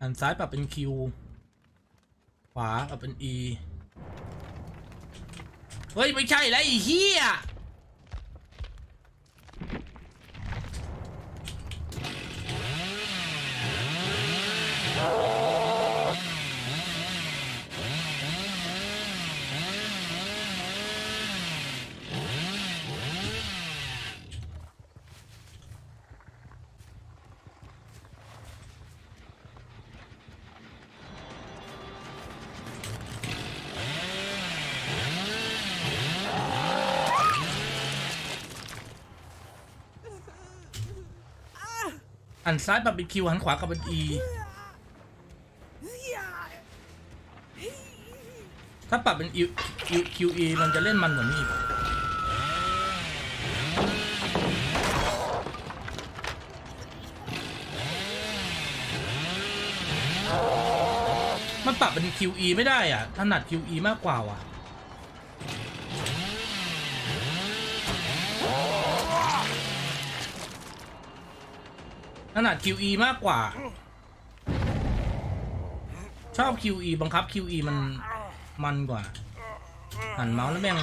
หันซ้ายปรับเป็น Q ขวาปรับเป็น E เฮ้ย ไม่ใช่แล้วไอ้เหี้ย หันซ้ายปรับเป็น Q หันขวากับเป็น E ถ้าปรับเป็น E Q Q E มันจะเล่นมันกว่านี้อีกมันปรับเป็น QE ไม่ได้อะถนัด QE มากกว่าว่ะ ถนัด QE มากกว่า ชอบ QE บังคับ QE มันมันกว่า หันเมาส์แล้วแม่ง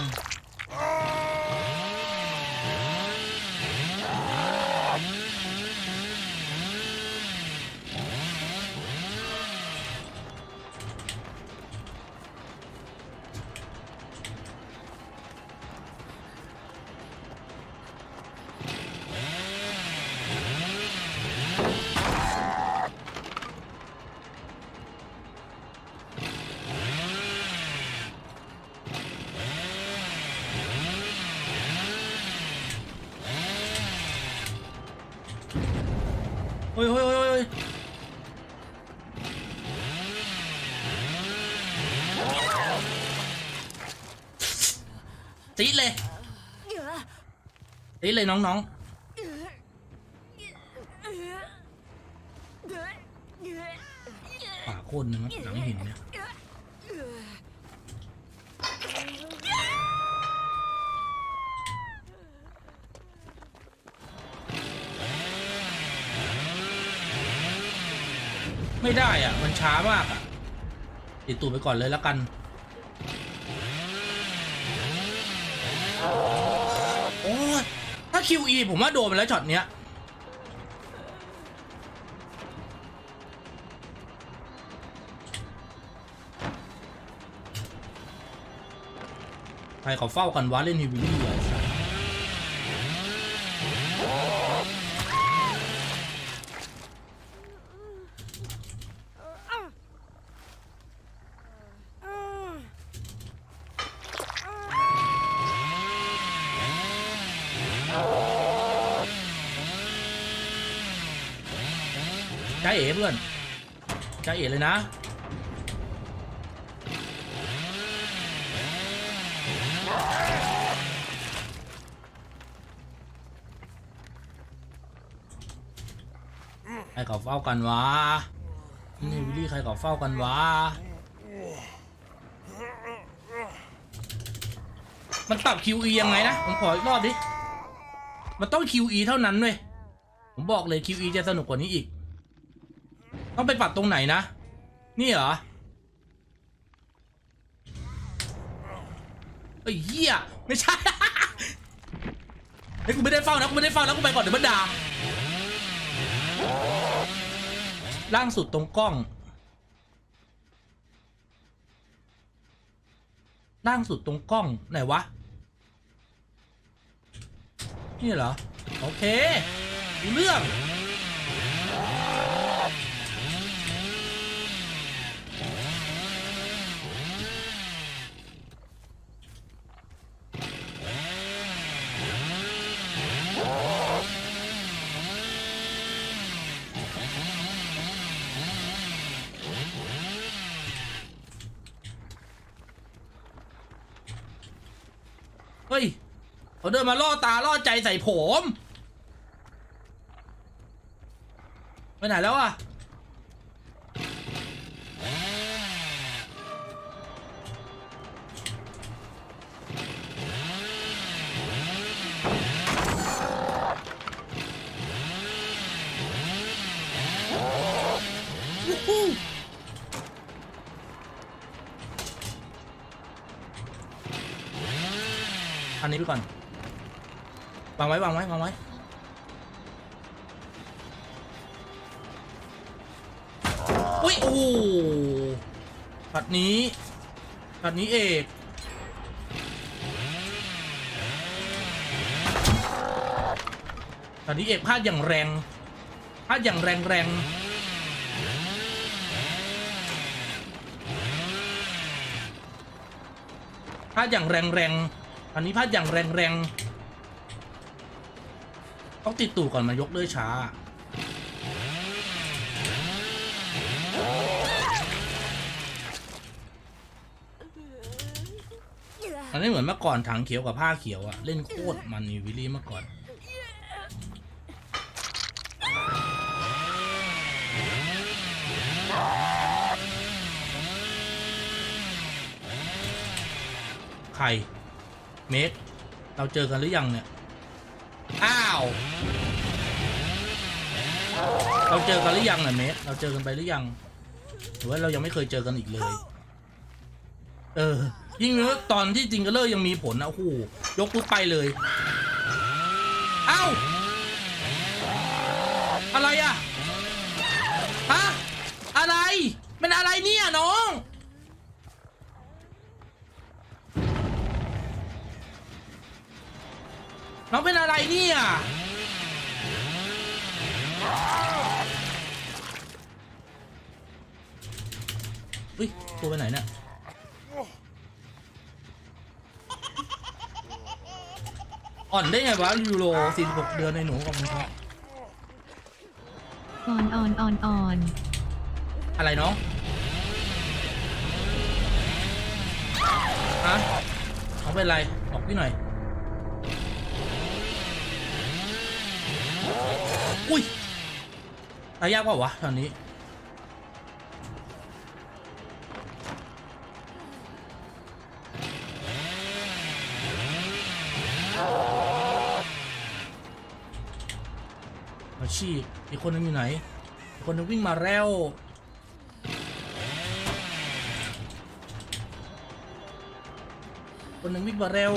ฮ้ยเฮ้ยเฮ้ยเฮ้ยตีเลยตีเลยน้องๆป่าโคตรนึงครับหลังหินเนี่ย ได้อะ มันช้ามากอะติดตูดไปก่อนเลยแล้วกัน โอ้ยถ้า QE ผมว่าโดนไปแล้วช็อตเนี้ยใครเขาเฝ้ากันวะเล่นฮิวิลี่อะไอ้สัส จ้า เอ๋เพื่อนจ้าเอ๋เลยนะใครเขาเฝ้ากันวะนี่วิลลี่ใครเขาเฝ้ากันวะมันปรับ QE ยังไงนะ ผมขออีกรอบดิ มันต้อง QE เท่านั้นเว้ยผมบอกเลย QE จะสนุกกว่านี้อีก ต้องไปปรับตรงไหนนะ นี่เหรอไอ้เหี้ยไม่ใช่เฮ้ยกูไม่ได้เฝ้านะกูไม่ได้เฝ้านะกูไปก่อนเดี๋ยวมันด่าล่างสุดตรงกล้อง ล่างสุดตรงกล้อง ไหนวะ นี่เหรอ โอเค เรื่อง เฮ้ย เขาเดินมาล่อตาล่อใจใส่ผมไปไหนแล้วอะอันนี้ไปก่อน วางไว้วางไว้วางไว้อุ้ยโอ้โหช็อตนี้ช็อตนี้เอกช็อตนี้เอกพลาดอย่างแรงพลาดอย่างแรงแรงพลาดอย่างแรงแรงตอนนี้พลาดอย่างแรงแรง ต้องติดตู่ก่อนมายกเลื่อยช้า อันนี้เหมือนเมื่อก่อนถังเขียวกับผ้าเขียวอะเล่นโคตรมันนี่วิลลี่เมื่อก่อนใครเมกเราเจอกันหรือยังเนี่ย อ้าว เราเจอกันหรือยังเนี่ยเมสเราเจอกันไปหรือยัง หรือว่าเรายังไม่เคยเจอกันอีกเลย เออ ยิ่งเนอตอนที่จิงเกอร์เลอร์ยังมีผลนะโอ้โหยกปุ๊บไปเลย น้องเป็นอะไรเนี่ย อุ้ย ตัวไปไหนเนี่ยอ่อนได้ไงวะยูโร46 เดือนในหนูของมึงครับอ่อนอ่อนอ่อนอ่อนอะไรน้องฮะน้องเป็นไร บอกพี่หน่อย อุ้ยตายยากเปล่าวะตอนนี้มาชีพอีกคนนึงอยู่ไหนอีกคนนึงวิ่งมาแล้วคนนึงวิ่งมาเร็ว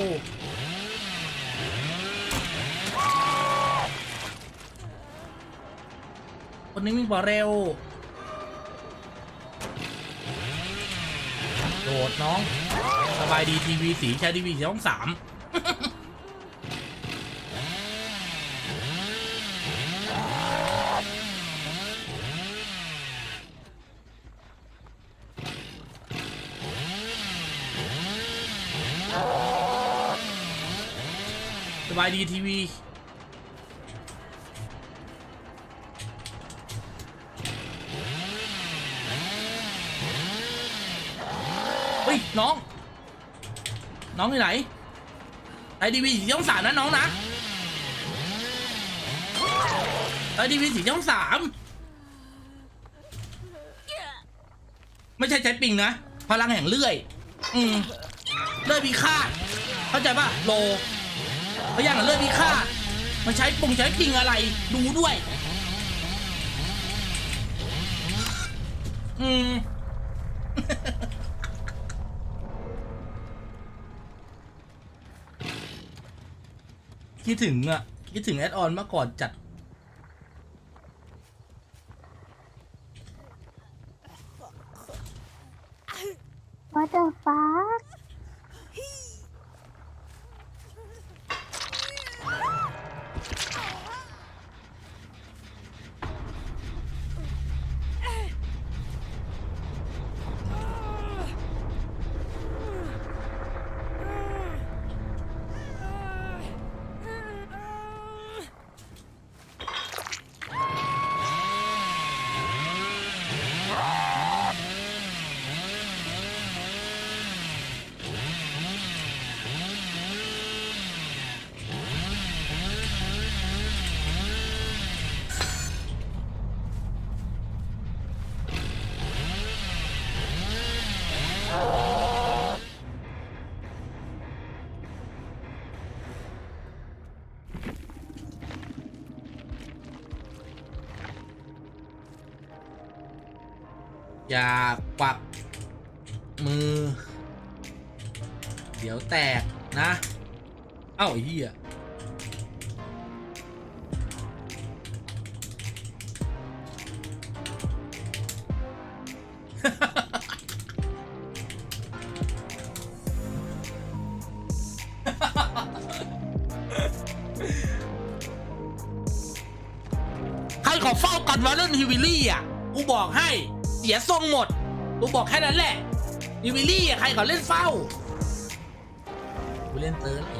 คนนึงวิ่งมาเร็ว โดดน้อง สบายดีทีวีสีใช้ทีวีช่องสามสบายดีทีวี ฮ้ยน้อง น้องอยู่ไหนไอทีวีสีช่องสามนะน้องนะไอทีวีสีช่องสามไม่ใช่ใช้ปิงนะ พลังแห่งเลื่อย อืมเลื่อยพิฆาตเข้าใจป่ะโลพยายามเลื่อดพิฆาตมันใช้ปุ่งใช้ปิงอะไร ดูด้วย อืม คิดถึงอะ คิดถึงแอดออนเมื่อก่อนจัด อย่ากวักมือ เดี๋ยวแตกนะ เอ้าเหี้ยใครขอเฝ้ากันวะเรื่องฮิวิลี่อะ กูบอกให้ เสียทรงหมดกูบอกแค่นั้นแหละฮิวิลี่อะใครเขาเล่นเฝ้ากูเล่นเติร์ดอีก